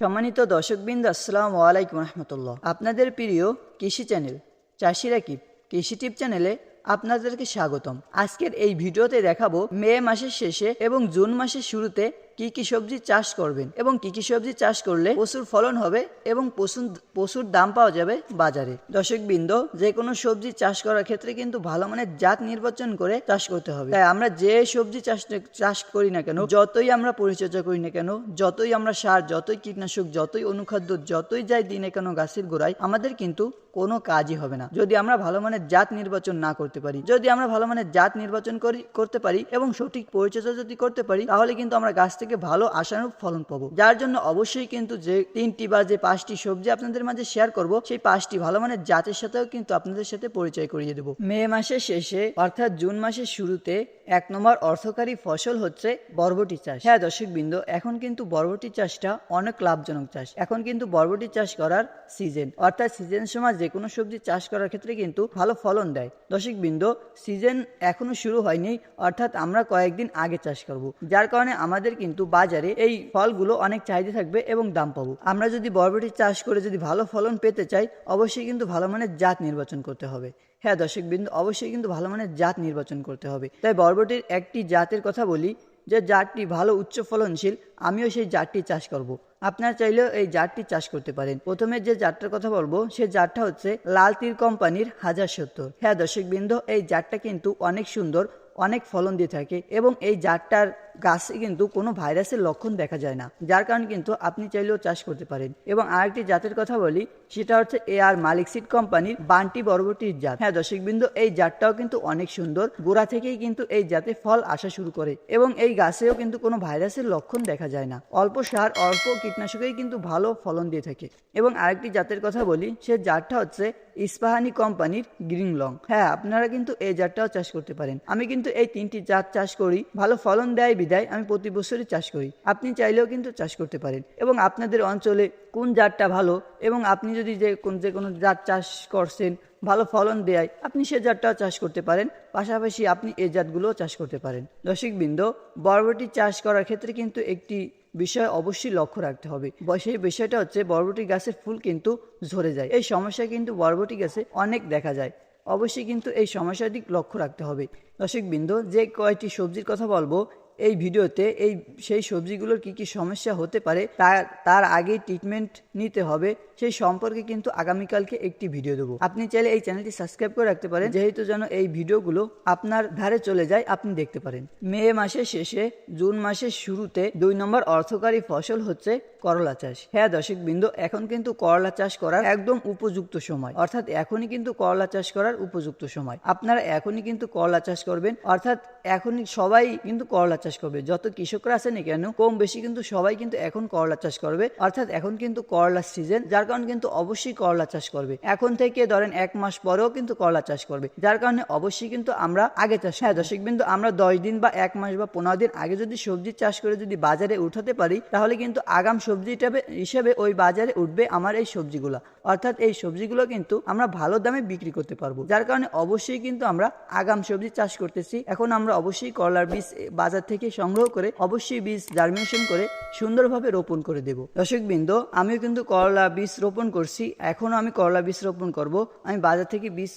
সম্মানিত দর্শকবৃন্দ, আসসালাম আলাইকুম রহমতুল্লাহ। আপনাদের প্রিয় কৃষি চ্যানেল, চাষিরা কি কৃষি টিপ চ্যানেলে আপনাদেরকে স্বাগতম। আজকের এই ভিডিওতে দেখাবো মে মাসের শেষে এবং জুন মাসের শুরুতে কি কি সবজি চাষ করবেন এবং কি কি সবজি চাষ করলে প্রচুর ফলন হবে এবং প্রচুর প্রচুর দাম পাওয়া যাবে বাজারে। দর্শকবৃন্দ যে কোনো সবজি চাষ করার ক্ষেত্রে কিন্তু ভালো মানের জাত নির্বাচন করে চাষ করতে হবে। তাই আমরা যে সবজি চাষ চাষ করি না কেন, যতই আমরা পরিচর্যা করি না কেন, যতই আমরা সার, যতই কীটনাশক, যতই অনুখাদ্য, যতই যাই দিই না কেন গাছের গোড়ায়, আমাদের কিন্তু কোনো কাজই হবে না। যদি আমরা ভালো মানের জাত নির্বাচন না করতে পারি, যদি আমরা ভালো মানের জাত নির্বাচন করি, করতে পারি এবং সঠিক পরিচর্যা যদি করতে পারি, তাহলে কিন্তু আমরা গাছ থেকে ভালো আশানুরূপ ফলন পাবো। যার জন্য অবশ্যই কিন্তু যে তিনটি বা যে পাঁচটি সবজি আপনাদের মাঝে শেয়ার করব, সেই পাঁচটি ভালো মানের জাতের সাথেও কিন্তু আপনাদের সাথে পরিচয় করিয়ে দেবো। মে মাসের শেষে, অর্থাৎ জুন মাসের শুরুতে, এক নম্বর অর্থকারী ফসল হচ্ছে বরবটি চাষ। হ্যাঁ দর্শক বৃন্দ এখন কিন্তু বরবটি চাষটা অনেক লাভজনক চাষ। এখন কিন্তু বরবটি চাষ করার সিজন অর্থাৎ সিজন সময় যে কোনো সবজি চাষ করার ক্ষেত্রে কিন্তু ভালো ফলন দেয়। দর্শক বৃন্দ সিজন এখনও শুরু হয়নি, অর্থাৎ আমরা কয়েকদিন আগে চাষ করব। যার কারণে আমাদের কিন্তু বাজারে এই ফলগুলো অনেক চাহিদা থাকবে এবং দাম পাবো। আমরা যদি বরবটি চাষ করে যদি ভালো ফলন পেতে চাই, অবশ্যই কিন্তু ভালো মানের জাত নির্বাচন করতে হবে। হ্যাঁ দর্শক বিন্দু অবশ্যই কিন্তু ভালো মানের জাত নির্বাচন করতে হবে। তাই বরবটির একটি জাতের কথা বলি, যে জাতটি ভালো উচ্চ ফলনশীল, আমিও সেই জাতটি চাষ করব। আপনারা চাইলেও এই জাতটি চাষ করতে পারেন। প্রথমে যে জাতটার কথা বলব, সে জাতটা হচ্ছে লাল তীর কোম্পানির হাজার সত্তর। হ্যাঁ দর্শক বিন্দু এই জাতটা কিন্তু অনেক সুন্দর, অনেক ফলন দিয়ে থাকে এবং এই জাতটার গাছে কিন্তু কোনো ভাইরাসের লক্ষণ দেখা যায় না। যার কারণে কিন্তু আপনি চাইলেও চাষ করতে পারেন। এবং আরেকটি জাতের কথা বলি, সেটা হচ্ছে এ আর মালিক সিড কোম্পানির বান্টি বরবটির জাত। হ্যাঁ দর্শক বিন্দু এই জাতটাও কিন্তু অনেক সুন্দর। গোড়া থেকেই কিন্তু এই জাতে ফল আসা শুরু করে এবং এই গাছেও কিন্তু কোনো ভাইরাসের লক্ষণ দেখা যায় না। অল্প সার, অল্প কীটনাশকেই কিন্তু ভালো ফলন দিয়ে থাকে। এবং আরেকটি জাতের কথা বলি, সে জাতটা হচ্ছে ইস্পাহানি কোম্পানির গ্রিন লং। হ্যাঁ আপনারা কিন্তু এই জাতটাও চাষ করতে পারেন। আমি কিন্তু এই তিনটি জাত চাষ করি, ভালো ফলন দেয় বিদায় আমি প্রতি বছরই চাষ করি। আপনি চাইলেও কিন্তু চাষ করতে পারেন। এবং আপনাদের অঞ্চলে কোন জাতটা ভালো এবং আপনি যদি যে কোন, যে কোনো জাত চাষ করছেন, ভালো ফলন দেয়, আপনি সে জাতটাও চাষ করতে পারেন। পাশাপাশি আপনি এই জাতগুলোও চাষ করতে পারেন। দর্শকবৃন্দ, বরবটি চাষ করার ক্ষেত্রে কিন্তু একটি বিষয় অবশ্যই লক্ষ্য রাখতে হবে। সেই বিষয়টা হচ্ছে বরবটি গাছের ফুল কিন্তু ঝরে যায়। এই সমস্যা কিন্তু বরবটি গাছে অনেক দেখা যায়। অবশ্যই কিন্তু এই সমস্যাটি লক্ষ্য রাখতে হবে। দর্শকবৃন্দ, যে কয়টি সবজির কথা বলব এই ভিডিওতে এই সেই সবজিগুলোর কি কি সমস্যা হতে পারে তার তার আগেই ট্রিটমেন্ট নিতে হবে। সেই সম্পর্কে কিন্তু আগামীকালকে একটি ভিডিও দেবো। আপনি চাইলে এই চ্যানেলটি সাবস্ক্রাইব করে রাখতে পারেন। যেহেতু যেন এই ভিডিওগুলো আপনার ধারে চলে যায়, আপনি দেখতে পারেন। মে মাসের শেষে, জুন মাসের শুরুতে দুই নম্বর অর্থকারী ফসল হচ্ছে করলা চাষ। হ্যাঁ দর্শক বিন্দু এখন কিন্তু করলা চাষ করার একদম উপযুক্ত সময়। অর্থাৎ এখনই কিন্তু করলা চাষ করার উপযুক্ত সময়। আপনারা এখনই কিন্তু করলা চাষ করবেন। অর্থাৎ এখনই সবাই কিন্তু করলা চাষ করবে। যত কৃষকরা আছে না কেন, কম বেশি কিন্তু সবাই কিন্তু এখন করলা চাষ করবে। অর্থাৎ এখন কিন্তু করলার সিজন যার কারণে কিন্তু অবশ্যই করলা চাষ করবে। এখন থেকে ধরেন এক মাস পরেও কিন্তু করলা চাষ করবে। যার কারণে অবশ্যই কিন্তু আমরা আগে চাষ হ্যাঁ দর্শক বিন্দু, আমরা দশ দিন বা এক মাস বা পনেরো দিন আগে যদি সবজি চাষ করে যদি বাজারে উঠাতে পারি, তাহলে কিন্তু আগাম সবজিটা হিসেবে ওই বাজারে উঠবে আমার এই সবজিগুলো। অর্থাৎ এই সবজিগুলো কিন্তু আমরা ভালো দামে বিক্রি করতে পারব। যার কারণে অবশ্যই কিন্তু আমরা আগাম সবজি চাষ করতেছি। এখন আমরা অবশ্যই করলার বীজ বাজার থেকে সংগ্রহ করে অবশ্যই বীজ জার্মিনেশন করে সুন্দরভাবে রোপণ করে দেব। দর্শক বিন্দু আমিও কিন্তু করলা বীজ রোপণ করছি। এখনও আমি করলা বীজ রোপণ করব। আমি বাজার থেকে বীজ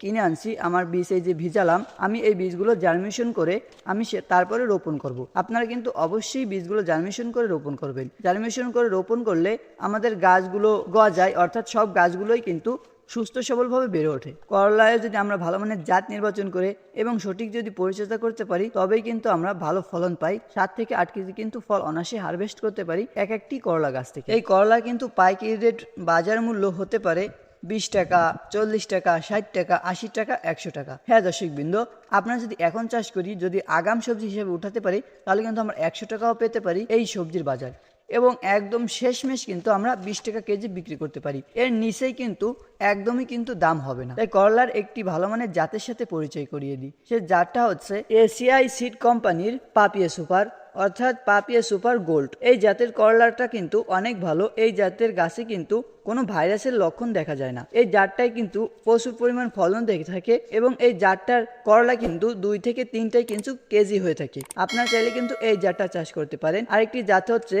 কিনে আনছি। আমার বীজ এই যে ভিজালাম, আমি এই বীজগুলো জার্মিনেশন করে আমি তারপরে রোপণ করব। আপনারা কিন্তু অবশ্যই বীজগুলো জার্মিনেশন করে রোপণ করবেন। জার্মিনেশন করে রোপণ করলে আমাদের গাছগুলো গজায়, অর্থাৎ সব গাছগুলোই কিন্তু সুস্থ সবলভাবে বেড়ে ওঠে। করলায় যদি আমরা ভালো মানের জাত নির্বাচন করে এবং সঠিক যদি পরিচর্যা করতে পারি, তবেই কিন্তু আমরা ভালো ফলন পাই। সাত থেকে আট কেজি কিন্তু ফল অনাসে হারভেস্ট করতে পারি এক একটি করলা গাছ থেকে। এই করলা কিন্তু পাইকারি রেট বাজার মূল্য হতে পারে বিশ টাকা, চল্লিশ টাকা, ষাট টাকা, আশি টাকা, একশো টাকা। হ্যাঁ দর্শক বিন্দু, আপনারা যদি এখন চাষ করি, যদি আগাম সবজি হিসেবে উঠাতে পারি, তাহলে কিন্তু আমরা একশো টাকাও পেতে পারি এই সবজির বাজার। এবং একদম শেষমেশ কিন্তু আমরা বিশ টাকা কেজি বিক্রি করতে পারি। এর নিচেই কিন্তু একদমই কিন্তু দাম হবে না। তাই করলার একটি ভালো মানের জাতের সাথে পরিচয় করিয়ে দিই। সে জাতটা হচ্ছে এসিআই সিড কোম্পানির পাপিয়া সুপার অর্থাৎ পাপিয়া সুপার গোল্ড। এই জাতের করলাটা কিন্তু অনেক ভালো, এই জাতের গাছে কিন্তু কোনো ভাইরাসের লক্ষণ দেখা যায় না। এই জাতটাই কিন্তু প্রচুর পরিমাণ ফলন দেখে থাকে এবং এই জাতটার করলা কিন্তু দুই থেকে তিনটাই কিন্তু কেজি হয়ে থাকে। আপনার চাইলে কিন্তু এই জাতটা চাষ করতে পারেন। আরেকটি জাত হচ্ছে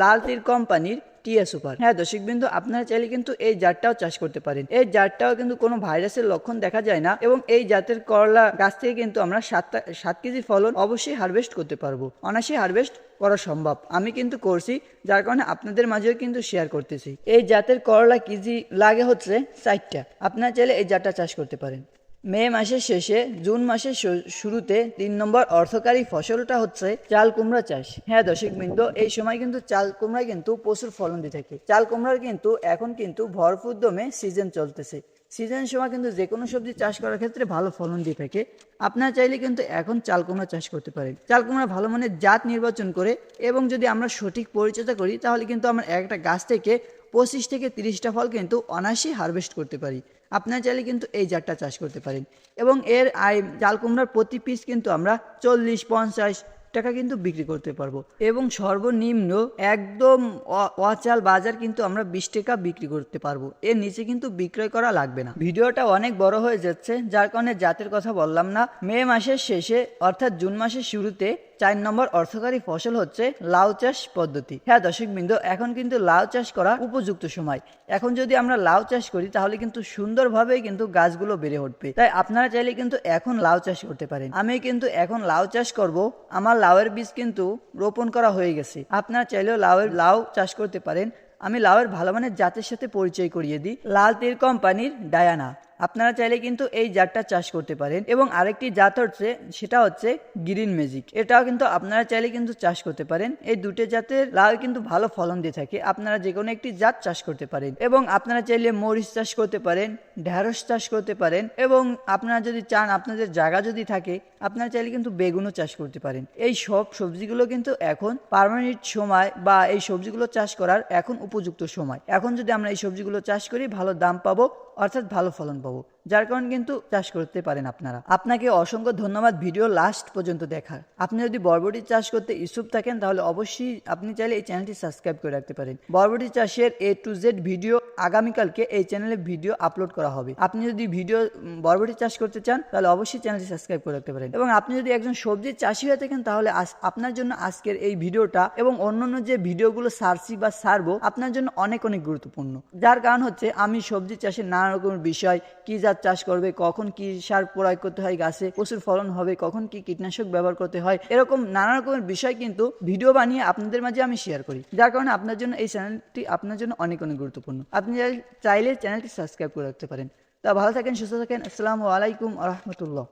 লাল তীর কোম্পানির টিয়া সুপার। হ্যাঁ দর্শক বিন্দু আপনারা চাইলে কিন্তু এই জাতটাও চাষ করতে পারেন। এই জাতটাও কিন্তু কোনো ভাইরাসের লক্ষণ দেখা যায় না এবং এই জাতের করলা গাছ থেকে কিন্তু আমরা সাত সাত কেজি ফলন অবশ্যই হারভেস্ট করতে পারব। অনায়াসে হারভেস্ট করা সম্ভব। আমি কিন্তু করছি, যার কারণে আপনাদের মাঝেও কিন্তু শেয়ার করতেছি। এই জাতের করলা কেজি লাগে হচ্ছে চারটা আপনারা চাইলে এই জাতটা চাষ করতে পারেন। মে মাসের শেষে জুন মাসের শুরুতে তিন নম্বর অর্থকারী ফসলটা হচ্ছে চাল কুমড়া চাষ। হ্যাঁ দর্শক বৃন্দ, এই সময় কিন্তু চাল কুমড়া কিন্তু প্রচুর ফলন দিয়ে থাকে। চাল কুমড়ার কিন্তু, এখন কিন্তু ভরপুর দমে সিজন চলতেছে। সিজন সময় কিন্তু যে কোনো সবজি চাষ করার ক্ষেত্রে ভালো ফলন দিয়ে থাকে। আপনারা চাইলে কিন্তু এখন চাল কুমড়া চাষ করতে পারেন। চাল কুমড়া ভালো মানের জাত নির্বাচন করে এবং যদি আমরা সঠিক পরিচর্যা করি, তাহলে কিন্তু আমরা একটা গাছ থেকে পঁচিশ থেকে তিরিশটা ফল কিন্তু অনায়াসেই হারভেস্ট করতে পারি। আপনারা চাইলে কিন্তু এই জাতটা চাষ করতে পারেন। এবং এর আয় চাল কুমড়ার প্রতি পিস কিন্তু আমরা চল্লিশ, পঞ্চাশ টাকা কিন্তু বিক্রি করতে পারব। এবং সর্বনিম্ন একদম অচাল বাজার কিন্তু আমরা বিশ টাকা বিক্রি করতে পারব। এর নিচে কিন্তু বিক্রয় করা লাগবে না। ভিডিওটা অনেক বড় হয়ে যাচ্ছে, যার কারণে জাতের কথা বললাম না। মে মাসের শেষে, অর্থাৎ জুন মাসের শুরুতে চার নম্বর অর্থকারী ফসল হচ্ছে লাউ চাষ পদ্ধতি। হ্যাঁ দর্শক বিন্দু এখন কিন্তু লাউ চাষ করা উপযুক্ত সময়। এখন যদি আমরা লাউ চাষ করি, তাহলে কিন্তু সুন্দরভাবে কিন্তু গাছগুলো বেড়ে উঠবে। তাই আপনারা চাইলে কিন্তু এখন লাউ চাষ করতে পারেন। আমি কিন্তু এখন লাউ চাষ করব। আমার লাউয়ের বীজ কিন্তু রোপণ করা হয়ে গেছে। আপনারা চাইলেও লাউয়ের, লাউ চাষ করতে পারেন। আমি লাউয়ের ভালো মানের জাতের সাথে পরিচয় করিয়ে দিই। লাল তীর কোম্পানির ডায়ানা। আপনারা চাইলে কিন্তু এই জাতটা চাষ করতে পারেন। এবং আরেকটি জাত হচ্ছে, সেটা হচ্ছে গ্রিন ম্যাজিক। এটাও কিন্তু আপনারা চাইলে কিন্তু চাষ করতে পারেন। এই দুটো জাতের লাউ কিন্তু ভালো ফলন দিয়ে থাকে। আপনারা যে কোনো একটি জাত চাষ করতে পারেন। এবং আপনারা চাইলে মরিচ চাষ করতে পারেন, ঢ্যাঁড়স চাষ করতে পারেন। এবং আপনারা যদি চান, আপনাদের জায়গা যদি থাকে, আপনারা চাইলে কিন্তু বেগুনও চাষ করতে পারেন। এই সব সবজিগুলো কিন্তু এখন পার্মানেন্ট সময় বা এই সবজিগুলো চাষ করার এখন উপযুক্ত সময়। এখন যদি আমরা এই সবজিগুলো চাষ করি, ভালো দাম পাবো। অর্থাৎ ভালো ফলন পাবো। যার কারণে কিন্তু চাষ করতে পারেন আপনারা। আপনাকে অসংখ্য ধন্যবাদ ভিডিও লাস্ট পর্যন্ত দেখার। আপনি যদি বরবটি চাষ করতে ইচ্ছুক থাকেন, তাহলে অবশ্যই আপনি চাইলে এই চ্যানেলটি সাবস্ক্রাইব করে রাখতে পারেন। বরবটি চাষের এ টু জেড ভিডিও আগামীকালকে এই চ্যানেলে ভিডিও আপলোড করা হবে। আপনি যদি ভিডিও বরবটি চাষ করতে চান, তাহলে অবশ্যই চ্যানেলটি সাবস্ক্রাইব করে রাখতে পারেন। এবং আপনি যদি একজন সবজির চাষি হয়ে থাকেন, তাহলে আপনার জন্য আজকের এই ভিডিওটা এবং অন্যান্য যে ভিডিওগুলো সারছি বা সারবো, আপনার জন্য অনেক অনেক গুরুত্বপূর্ণ। যার কারণ হচ্ছে, আমি সবজি চাষের নানা রকমের বিষয়, কি জাত চাষ করবে, কখন কি সার প্রয়োগ করতে হয় গাছে প্রচুর ফলন হবে, কখন কি কীটনাশক ব্যবহার করতে হয়, এরকম নানা রকমের বিষয় কিন্তু ভিডিও বানিয়ে আপনাদের মাঝে আমি শেয়ার করি। যার কারণে আপনার জন্য এই চ্যানেলটি আপনার জন্য অনেক অনেক গুরুত্বপূর্ণ। আপনি চাইলে চ্যানেলটি সাবস্ক্রাইব করে রাখতে পারেন। তা ভালো থাকেন, সুস্থ থাকেন। আসসালামু আলাইকুম রহমতুল্লাহ।